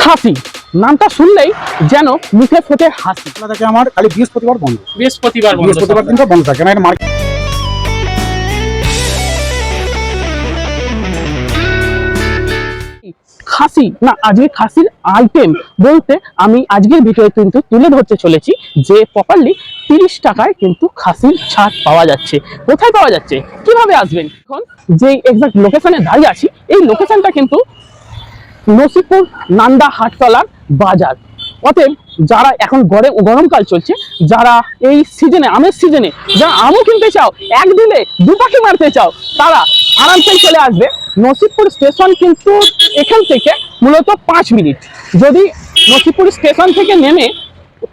খাসি। নামটা শুনলেই যেন মুখে ফোটে হাসি। থাকে আমার খালি বৃহস্পতিবার বন্ধ। বৃহস্পতিবার বৃহস্পতিবার দিনটা বন্ধ থাকে আমার মার্কেট খাসি না আজকে খাসির আইটেম বলতে আমি আজকের ভিডিওতে কিন্তু তুলে ধরতে চলেছি যে প্রপারলি তিরিশ টাকায় কিন্তু খাসির ছাড় পাওয়া যাচ্ছে। কোথায় পাওয়া যাচ্ছে? কীভাবে আসবেন? এখন যে এক্সাক্ট লোকেশনে দাঁড়িয়ে আছি এই লোকেশনটা কিন্তু নসিপুর নান্দা হাটতলার বাজার। অতএব যারা এখন গড়ে, গরমকাল চলছে, যারা এই সিজনে, আমের সিজনে, যারা আমও কিনতে চাও এক দিলে দু পাখি মারতে চাও, তারা আরামসে চলে আসবে। নসিবপুর স্টেশন কিন্তু এখান থেকে মূলত পাঁচ মিনিট। যদি নসিবপুর স্টেশন থেকে নেমে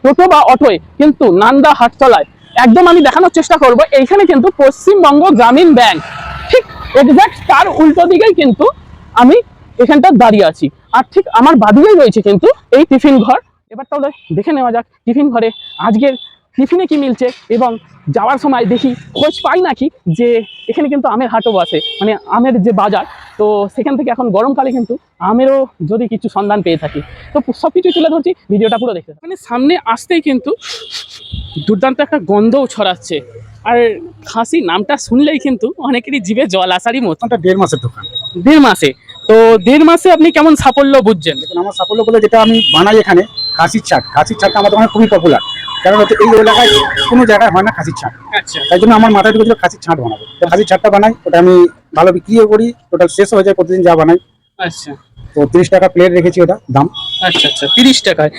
টোটো বা অটোয় কিন্তু নান্দা হাটতলায়, একদম আমি দেখানোর চেষ্টা করব, এইখানে কিন্তু পশ্চিমবঙ্গ গ্রামীণ ব্যাংক। ঠিক এক্সাক্ট তার উল্টো দিকেই কিন্তু আমি এখানটা দাঁড়িয়ে আছি। আর ঠিক আমার বাদিকেই রয়েছে কিন্তু এই টিফিন ঘর। এবার তাহলে দেখে নেওয়া যাক টিফিন ঘরে আজকের টিফিনে কি মিলছে এবং যাওয়ার সময় দেখি খোঁজ পাই নাকি যে এখানে কিন্তু আমের হাটও বসে মানে আমের যে বাজার। তো সেখান থেকে এখন গরমকালে কিন্তু আমেরও যদি কিছু সন্ধান পেয়ে থাকি। তো সব কিছু তুলে ধরছি ভিডিওটা পুরো দেখতে মানে সামনে আসতেই কিন্তু দুর্দান্ত একটা গন্ধও ছড়াচ্ছে। আর খাসি নামটা শুনলেই কিন্তু অনেকেরই জিভে জল আসারই মতো। দেড় মাসের দোকান। দেড় মাসে। তো দেড় মাসে আপনি কেমন সাফল্য বুঝছেন? দেখুন আমার সাফল্য বলে যেটা আমি বানাই এখানে খাসির ছাট খাসির ছাটটা আমার দোকানে খুবই পপুলার কারণ হচ্ছে এই এলাকায় কোনো জায়গায় হয় না খাসির ছাট আচ্ছা। তাই জন্য আমার মাথায় ঢুকেছিল খাসির ছাট বানাবো। তো খাসির ছাটটা বানাই ওটা আমি ভালো বিক্রিও করি টোটাল শেষ হয়ে যায় প্রতিদিন যা বানাই। আচ্ছা। তো তিরিশ টাকা প্লেট রেখেছি ওটা দাম। আচ্ছা আচ্ছা তিরিশ টাকায়।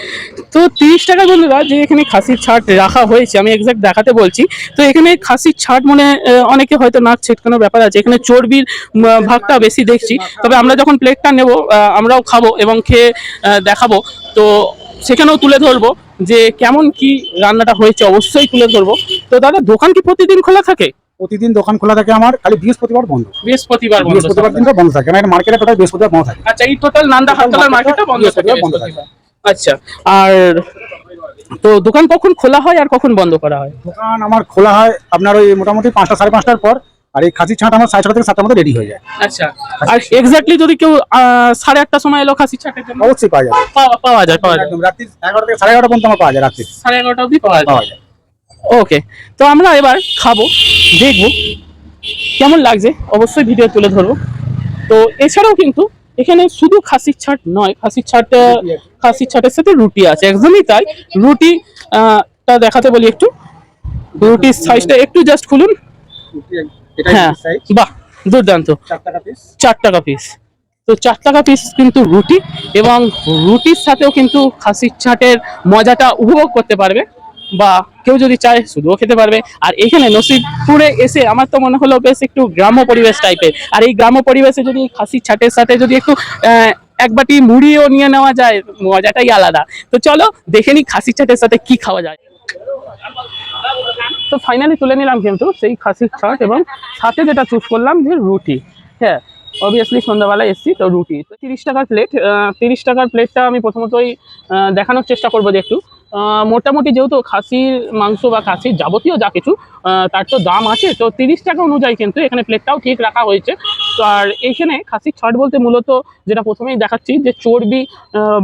তো তিরিশ টাকা বন্ধুরা, যে এখানে খাসির ছাট রাখা হয়েছে, আমি এক্সাক্ট দেখাতে বলছি। তো এখানে খাসির ছাট মানে অনেকে হয়তো নাক ছেটকানোর ব্যাপার আছে। এখানে চর্বির ভাগটা বেশি দেখছি। তবে আমরা যখন প্লেটটা নেব আমরাও খাব এবং খেয়ে দেখাবো। তো সেখানেও তুলে ধরবো যে কেমন কি রান্নাটা হয়েছে, অবশ্যই তুলে ধরবো। তো দাদা, দোকান কি প্রতিদিন খোলা থাকে? প্রতিদিন দোকান খোলা থাকে আমার খালি বৃহস্পতিবার বন্ধ। বৃহস্পতিবার বন্ধ বৃহস্পতিবার দিনটা বন্ধ থাকে মানে মার্কেটে টোটাল বৃহস্পতিবার বন্ধ থাকে। আচ্ছা এই টোটাল নান্দা হাটতলার মার্কেটটা বন্ধ থাকে। বন্ধ থাকে। আচ্ছা আর তো দোকান কখন খোলা হয় আর কখন বন্ধ করা হয়? দোকান আমার খোলা হয় আপনার ওই মোটামুটি পাঁচটা সাড়ে পাঁচটার পর আর এই খাসি ছাট আমার সাড়ে ছটা থেকে সাতটার মধ্যে রেডি হয়ে যায়। আচ্ছা আর এক্স্যাক্টলি যদি কেউ সাড়ে আটটার সময় এলো খাসি ছাটের জন্য? অবশ্যই পাওয়া যাবে। পাওয়া যায় পাওয়া যায়। রাত্রি এগারোটা থেকে সাড়ে এগারোটা পর্যন্ত আমার পাওয়া যায় রাত্রি। সাড়ে এগারোটা অবধি যায়। পাওয়া যায়। ওকে তো আমরা এবার খাব দেখব। কেমন লাগছে? অবশ্যই ভিডিও তুলে ধরবো। তো এছাড়াও কিন্তু এখানে শুধু খাসির ছাট নয় খাসির ছাট খাসির ছাটের সাথে রুটি আছে একদমই তাই। রুটি টা দেখাতে বলি একটু। রুটির সাইজটা একটু জাস্ট খুলুন। হ্যাঁ বাহ দুর্দান্ত। চার টাকা পিস চার টাকা পিস তো চার টাকা পিস কিন্তু রুটি এবং রুটির সাথেও কিন্তু খাসির ছাটের মজাটা উপভোগ করতে পারবে। বা কেউ যদি চায় শুধুও খেতে পারবে। আর এখানে নসিবপুরে এসে আমার তো মনে হলো বেশ একটু গ্রাম্য পরিবেশ টাইপের। আর এই গ্রাম্য পরিবেশে যদি খাসির ছাটের সাথে যদি একটু এক বাটি মুড়িও নিয়ে নেওয়া যায়, মজাটাই আলাদা। তো চলো দেখে নিই খাসির ছাটের সাথে কি খাওয়া যায়। তো ফাইনালি তুলে নিলাম কিন্তু সেই খাসির ছাট এবং সাথে যেটা চুজ করলাম যে রুটি। হ্যাঁ অবভিয়াসলি সন্ধ্যাবেলায় এসছি তো রুটি। তো তিরিশ টাকার প্লেট তিরিশ টাকার প্লেটটা আমি প্রথমতই দেখানোর চেষ্টা করব যে একটু। মোটামুটি যেহেতু খাসির মাংস বা খাসির যাবতীয় যা কিছু তার তো দাম আছে, তো তিরিশ টাকা অনুযায়ী কিন্তু এখানে প্লেটটাও ঠিক রাখা হয়েছে। তো আর এইখানে খাসির ছাট বলতে মূলত যেটা প্রথমেই দেখাচ্ছি, যে চর্বি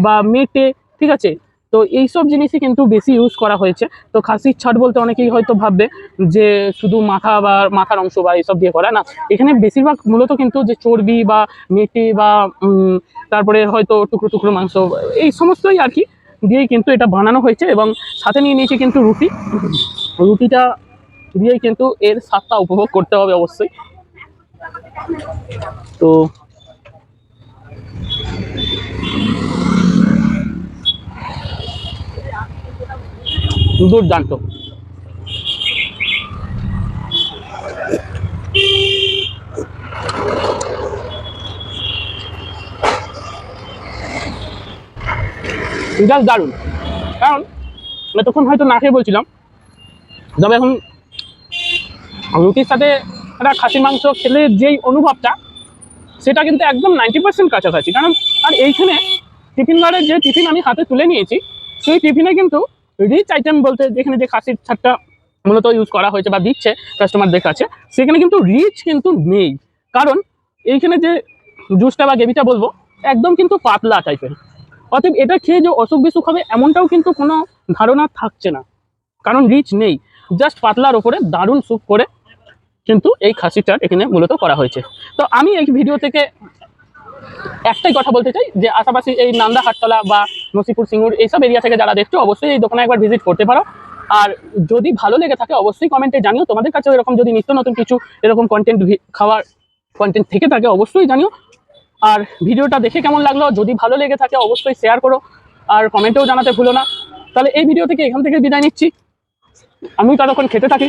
বা মেটে, ঠিক আছে? তো এইসব জিনিসই কিন্তু বেশি ইউজ করা হয়েছে। তো খাসির ছাট বলতে অনেকেই হয়তো ভাববে যে শুধু মাথা বা মাথার অংশ বা এইসব দিয়ে করা, না। এখানে বেশিরভাগ মূলত কিন্তু যে চর্বি বা মেটে বা তারপরে হয়তো টুকরো টুকরো মাংস, এই সমস্তই আর কি দিয়েই কিন্তু এটা বানানো হয়েছে এবং সাথে নিয়ে নিয়েছে কিন্তু রুটি। রুটিটা দিয়েই কিন্তু এর স্বাদটা উপভোগ করতে হবে অবশ্যই। তো দুর্দান্ত। জাস্ট দারুণ। কারণ এতক্ষণ হয়তো না খেয়ে বলছিলাম, তবে এখন রুটির সাথে একটা খাসি মাংস খেলে যেই অনুভবটা, সেটা কিন্তু একদম নাইনটি পার্সেন্ট কাছাকাছি। কারণ, আর এইখানে টিফিন বারের যে টিফিন আমি হাতে তুলে নিয়েছি, সেই টিফিনে কিন্তু রিচ আইটেম বলতে যেখানে যে খাসির ছাড়টা মূলত ইউজ করা হয়েছে বা দিচ্ছে কাস্টমারদের কাছে, সেখানে কিন্তু রিচ কিন্তু নেই। কারণ এইখানে যে জুসটা বা গ্রেভিটা বলব, একদম কিন্তু পাতলা টাইপের অতএব এটা খেয়ে যে অসুখ বিসুখ হবে, এমনটাও কিন্তু কোনো ধারণা থাকছে না। কারণ রিচ নেই। জাস্ট পাতলার ওপরে দারুণ স্যুপ করে কিন্তু এই খাসি চাট এখানে মূলত করা হয়েছে। তো আমি এই ভিডিও থেকে একটাই কথা বলতে চাই যে আশাপাশি এই নান্দা হাটতলা বা নসিপুর সিঙ্গুর এইসব এরিয়া থেকে যারা দেখছ, অবশ্যই এই দোকানে একবার ভিজিট করতে পারো। আর যদি ভালো লেগে থাকে, অবশ্যই কমেন্টে জানিও। তোমাদের কাছেও এরকম যদি নিত্য নতুন কিছু এরকম কন্টেন্ট খাওয়ার কন্টেন্ট থেকে থাকে, অবশ্যই জানিও। আর ভিডিওটা দেখে কেমন লাগল? যদি ভালো লেগে থাকে, অবশ্যই শেয়ার করো। আর কমেন্টেও জানাতে ভুলো না। তাহলে এই ভিডিও থেকে এখান থেকে বিদায় নিচ্ছি। আমি ততক্ষণ খেতে থাকি।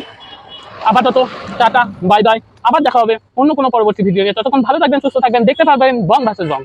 আপাতত টাটা বাই বাই আবার দেখা হবে অন্য কোনো পরবর্তী ভিডিও নিয়ে ততক্ষণ ভালো থাকবেন, সুস্থ থাকবেন। দেখতে পারবেন বং ভার্সেস বং